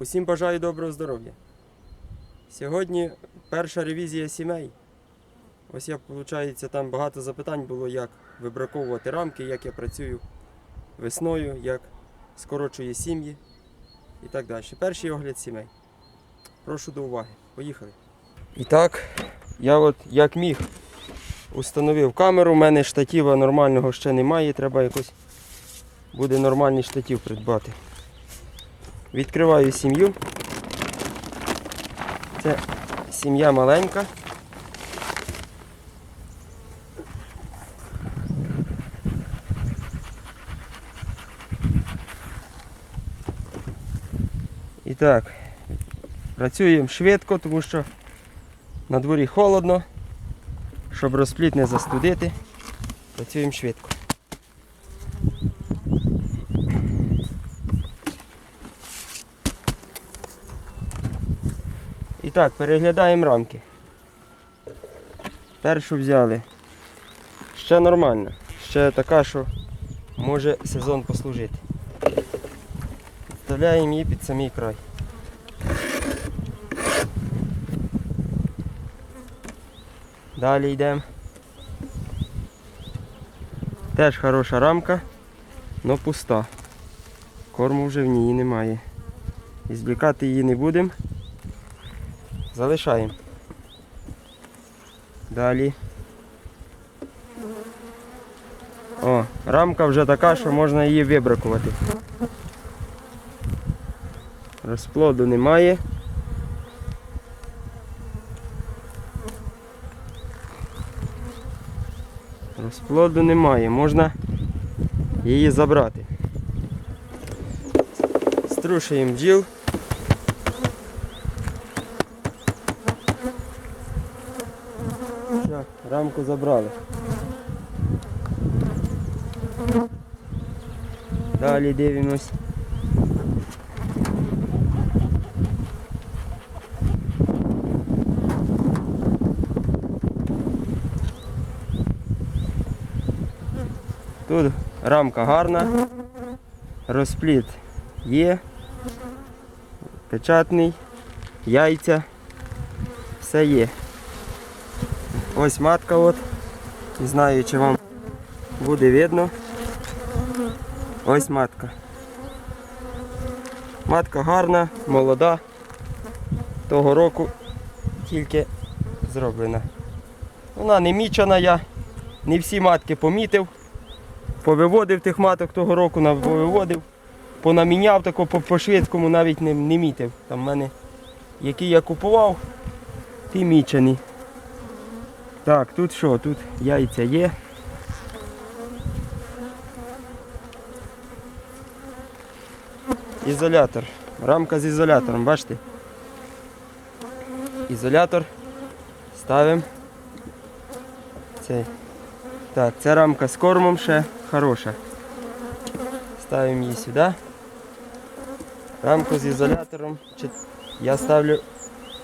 Усім бажаю доброго здоров'я. Сьогодні перша ревізія сімей. Ось я, виходить, там багато запитань було, як вибраковувати рамки, як я працюю весною, як скорочую сім'ї і так далі. Перший огляд сімей. Прошу до уваги. Поїхали. І так, я от як міг установив камеру. У мене штатива нормального ще немає. Треба якось буде нормальний штатив придбати. Відкриваю сім'ю. Це сім'я маленька. І так, працюємо швидко, тому що на дворі холодно, щоб розпліт не застудити. Працюємо швидко. Так, переглядаємо рамки. Першу взяли. Ще нормальна. Ще така, що може сезон послужити. Вставляємо її під самий край. Далі йдемо. Теж хороша рамка, але пуста. Корму вже в ній немає. І Звлікати її не будемо. Залишаємо. Далі. О, рамка вже така, що можна її вибракувати. Розплоду немає. Розплоду немає, можна її забрати. Струшуємо бджіл. Все, рамку забрали. Далі дивимось. Тут рамка гарна, розпліт є, печатний, яйця, все є. Ось матка от. Не знаю, чи вам буде видно. Ось матка. Матка гарна, молода. Того року тільки зроблена. Вона не мічена, я не всі матки помітив. Повиводив тих маток того року, повиводив, понаміняв тако по, по швидкому навіть не, не мітив. Там в мене, які я купував, ті мічені. Так, тут що? Тут яйця є. Ізолятор. Рамка з ізолятором, бачите? Ізолятор. Ставимо. Цей. Так, ця рамка з кормом ще хороша. Ставимо її сюди. Рамку з ізолятором. Чи- Я ставлю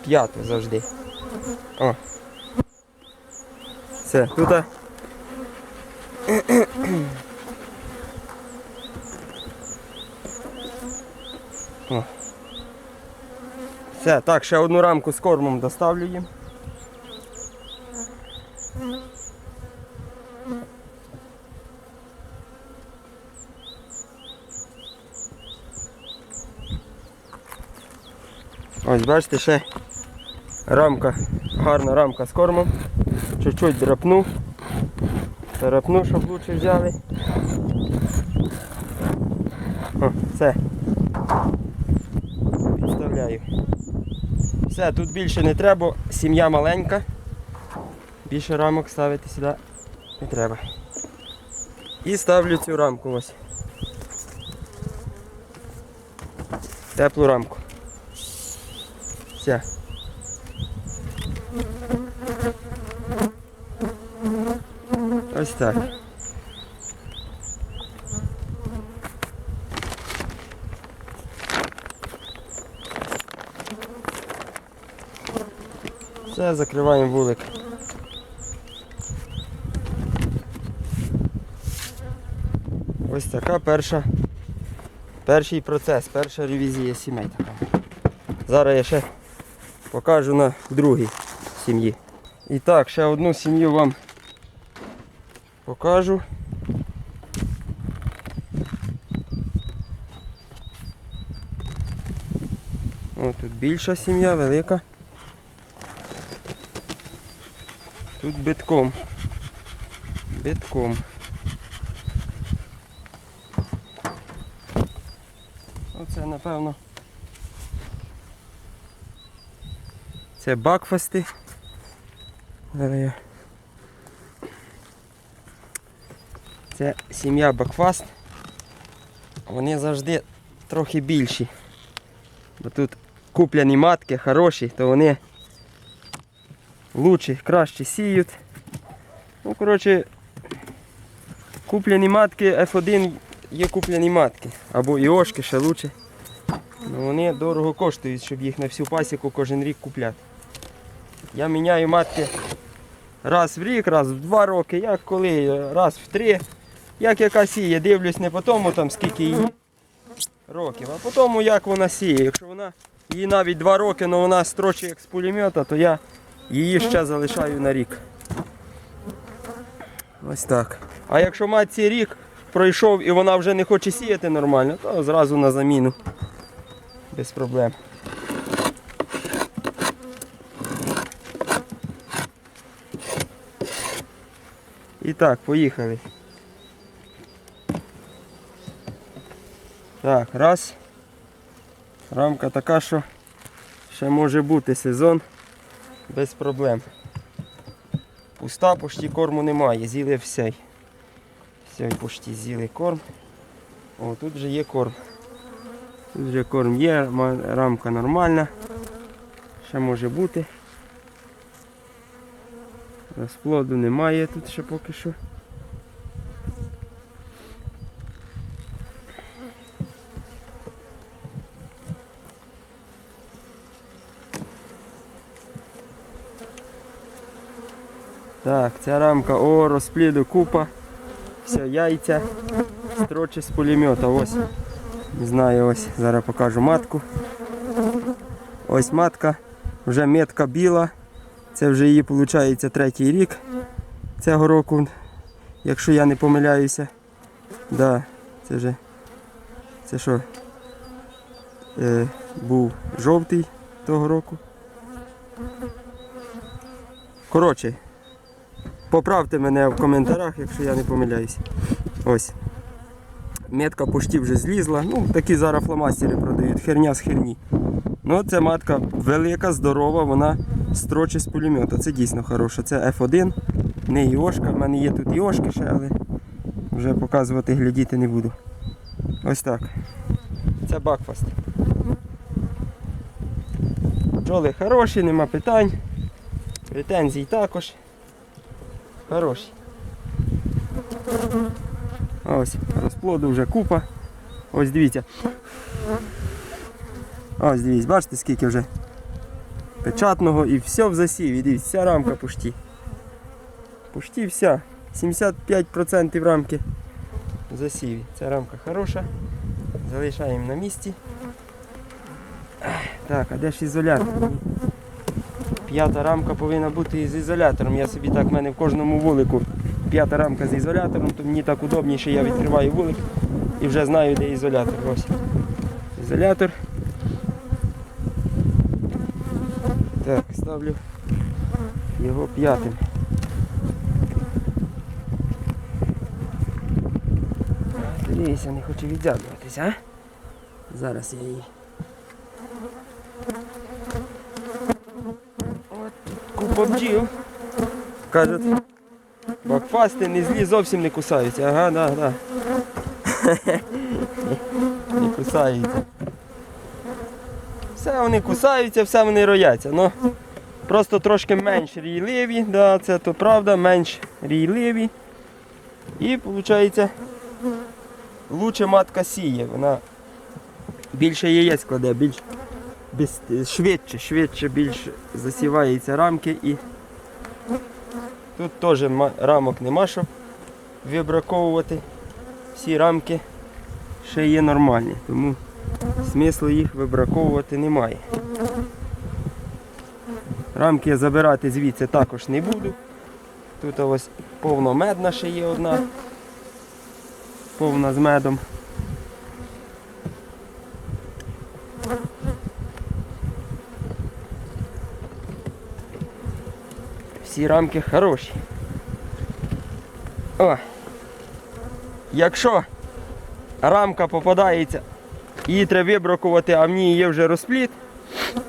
п'яту завжди. О. Все, тут. Все, так, ще одну рамку з кормом доставлю їм. Ось бачите, ще рамка, гарна рамка з кормом. Чуть-чуть драпну. Драпну, щоб лучше взяли. О, все. Підставляю. Все, тут більше не треба, сім'я маленька. Більше рамок ставити сюди не треба. І ставлю цю рамку ось. Теплу рамку. Все. Ось так. Все, закриваємо вулик. Ось така перша Перший процес, перша ревізія сімей така. Зараз я ще покажу на другій сім'ї. І так, ще одну сім'ю вам покажу. О, тут більша сім'я, велика. Тут битком. Битком. Оце, напевно. Це бакфасти. Зараз. Це сім'я Бакфаст. Вони завжди трохи більші. Бо тут куплені матки хороші, то вони лучше, краще сіють. Ну, коротше, куплені матки F1 є куплені матки. Або іошки ще лучше. Ну, вони дорого коштують, щоб їх на всю пасіку кожен рік купляти. Я міняю матки раз в рік, раз в два роки, як коли, раз в три. Як яка сіє, дивлюсь не по тому, там, скільки їй років, а по тому, як вона сіє. Якщо вона їй навіть два роки, але вона строчить як з пулемета, то я її ще залишаю на рік. Ось так. А якщо матці рік пройшов і вона вже не хоче сіяти нормально, то зразу на заміну. Без проблем. І так, поїхали. Так, раз. Рамка така, що ще може бути сезон без проблем. Пуста, почти корму немає, з'їли все. Все, почти з'їли корм. О, тут вже є корм. Тут вже корм є, рамка нормальна. Ще може бути. Розплоду немає тут ще поки що. Так, ця рамка, о, розпліду купа. Все, яйця. Строчі з пулемета. Ось. Не знаю, ось. Зараз покажу матку. Ось матка. Вже метка біла. Це вже її виходить третій рік цього року, якщо я не помиляюся. Да, це вже. Це що? Е, був жовтий того року. Коротше, Поправте мене в коментарях, якщо я не помиляюсь. Ось. Метка почти вже злізла. Ну, такі зараз фломастери продають, херня з херні. Ну, це матка велика, здорова, вона строчить з пулемета. Це дійсно хороша. Це F1, не іошка. У мене є тут іошки ще, але вже показувати, глядіти не буду. Ось так. Це бакфаст. Бджоли хороші, нема питань. Претензій також. Хороший. Ось, розплоду вже купа. Ось дивіться. Ось дивіться, бачите, скільки вже печатного і все в засіві. Дивіться, вся рамка пушті. Пушті вся. 75% рамки в засіві. Ця рамка хороша. Залишаємо на місці. Так, а де ж ізолятор? П'ята рамка повинна бути з ізолятором. Я собі так в мене в кожному вулику п'ята рамка з ізолятором, то мені так удобніше, я відкриваю вулик і вже знаю, де ізолятор. Ось. Ізолятор. Так, ставлю його п'ятим. Дивіться, не хочу віддягуватися, а? Зараз я її. От бджіл. Кажуть, бакфасти не злі зовсім не кусаються. Ага, да, да. Не кусаються. Все вони кусаються, все вони рояться. Ну, просто трошки менш рійливі, да, це то правда, менш рійливі. І виходить, лучше матка сіє. Вона більше яєць кладе, більш швидше, швидше більш засіваються рамки і тут теж рамок нема, щоб вибраковувати. Всі рамки ще є нормальні, тому смислу їх вибраковувати немає. Рамки я забирати звідси також не буду. Тут ось повно медна ще є одна. Повна з медом. Всі рамки хороші. О! Якщо рамка попадається, її треба вибракувати, а в ній є вже розпліт,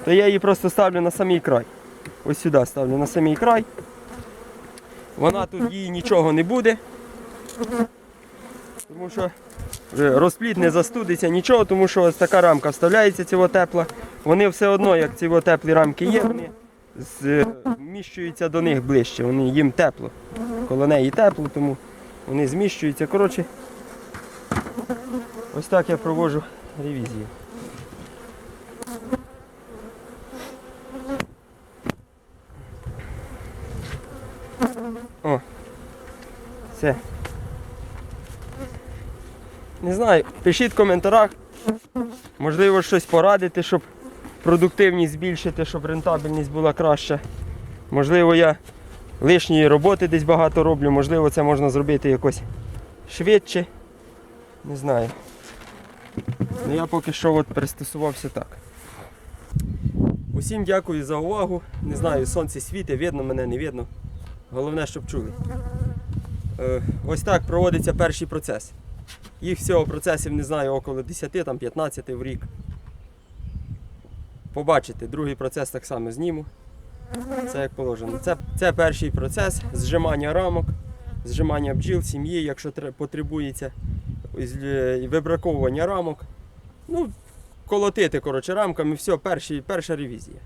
то я її просто ставлю на самий край. Ось сюди ставлю на самий край. Вона тут їй нічого не буде. Тому що розпліт не застудиться нічого, тому що ось така рамка вставляється цього тепла. Вони все одно, як ці теплі рамки є, вони з- е, до них ближче. Вони їм тепло. Коло неї тепло, тому вони зміщуються. Коротше, ось так я проводжу ревізію. О. Все. Не знаю, пишіть в коментарях. Можливо, щось порадити, щоб продуктивність збільшити, щоб рентабельність була краща. Можливо, я лишньої роботи десь багато роблю, можливо, це можна зробити якось швидше. Не знаю. Ну я поки що от пристосувався так. Усім дякую за увагу. Не знаю, сонце світить, видно мене, не видно. Головне, щоб чули. Е, ось так проводиться перший процес. Їх всього процесів не знаю около 10-15 в рік. Побачите, другий процес так само зніму. Це як положено. Це, це перший процес зжимання рамок, зжимання бджіл, сім'ї, якщо потребується, е, вибраковування рамок. Ну, колотити коротше, рамками, все, перший, перша ревізія.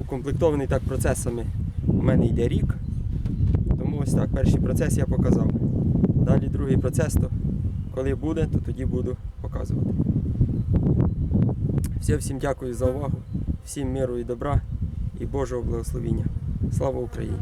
Укомплектований так процесами у мене йде рік. Тому ось так, перший процес я показав. Далі другий процес, то коли буде, то тоді буду показувати. Все, всім дякую за увагу, всім миру і добра і Божого благословіння. Слава Україні!